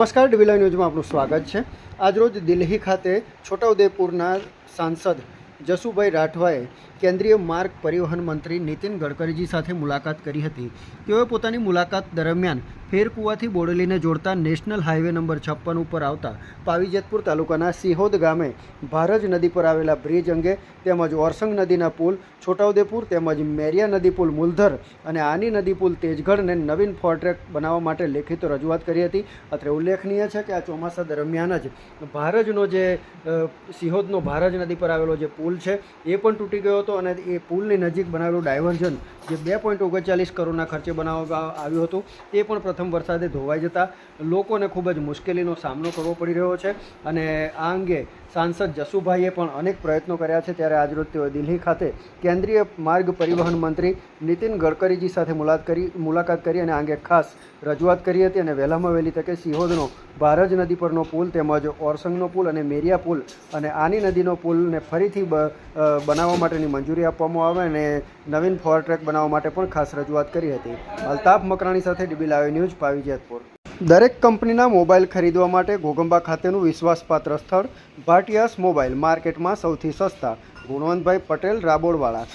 નમસ્કાર ડીવીલા ન્યૂઝમાં આપનું સ્વાગત છે. આજરોજ દિલ્હી ખાતે છોટાઉદેપુરના સાંસદ જસુભાઈ રાઠવાએ કેન્દ્રીય માર્ગ પરિવહન મંત્રી નીતિન ગડકરીજી સાથે મુલાકાત કરી હતી. તેઓએ પોતાની મુલાકાત દરમિયાન ફેરકુવાથી બોડેલીને જોડતા નેશનલ હાઈવે નંબર છપ્પન ઉપર આવતા પાવીજેતપુર તાલુકાના સિહોદ ગામે ભારજ નદી પર આવેલા બ્રિજ અંગે તેમજ ઓરસંગ નદીના પુલ, છોટાઉદેપુર તેમજ મેરિયા નદી પુલ મુલધર અને આની નદી પુલ તેજગઢને નવીન ફોરટ્રેક બનાવવા માટે લેખિત રજૂઆત કરી હતી. અત્રે ઉલ્લેખનીય છે કે આ ચોમાસા દરમિયાન જ ભારજનો જે સિહોદનો ભારજ નદી પર આવેલો જે પુલ છે, એ પણ તૂટી ગયો હતો અને એ પુલની નજીક બનાવેલું ડાયવર્ઝન જે બે પોઈન્ટ ઓગણચાલીસ કરોડના ખર્ચે બનાવવામાં આવ્યું હતું તે પણ પ્રથમ વરસાદે ધોવાઈ જતાં લોકોને ખૂબ જ મુશ્કેલીનો સામનો કરવો પડી રહ્યો છે. અને આ અંગે સાંસદ જસુભાઈએ પણ અનેક પ્રયત્નો કર્યા છે. ત્યારે આજરોજ તેઓ દિલ્હી ખાતે કેન્દ્રીય માર્ગ પરિવહન મંત્રી નીતિન ગડકરીજી સાથે મુલાકાત કરી મુલાકાત કરી અને આ અંગે ખાસ રજૂઆત કરી હતી. અને વહેલામાં વહેલી તકે સિહોદનો ભારજ નદી પરનો પુલ તેમજ ઓરસંગનો પુલ અને મેરિયા પુલ અને આની નદીનો પુલને ફરીથી બનાવવા માટેની મંજૂરી આપવામાં આવે અને નવીન ફોર ટ્રેક બનાવવા માટે પણ ખાસ રજૂઆત કરી હતી. અલ્તાફ મકરાણી સાથે ડીબી લાઈવ ન્યૂઝ પાવી જેતપુર દરેક કંપનીના મોબાઈલ ખરીદવા માટે ઘોગંબા ખાતેનું વિશ્વાસપાત્ર સ્થળ ભાટિયાસ મોબાઈલ માર્કેટમાં સૌથી સસ્તા. ગુણવંતભાઈ પટેલ રાબોડવાળા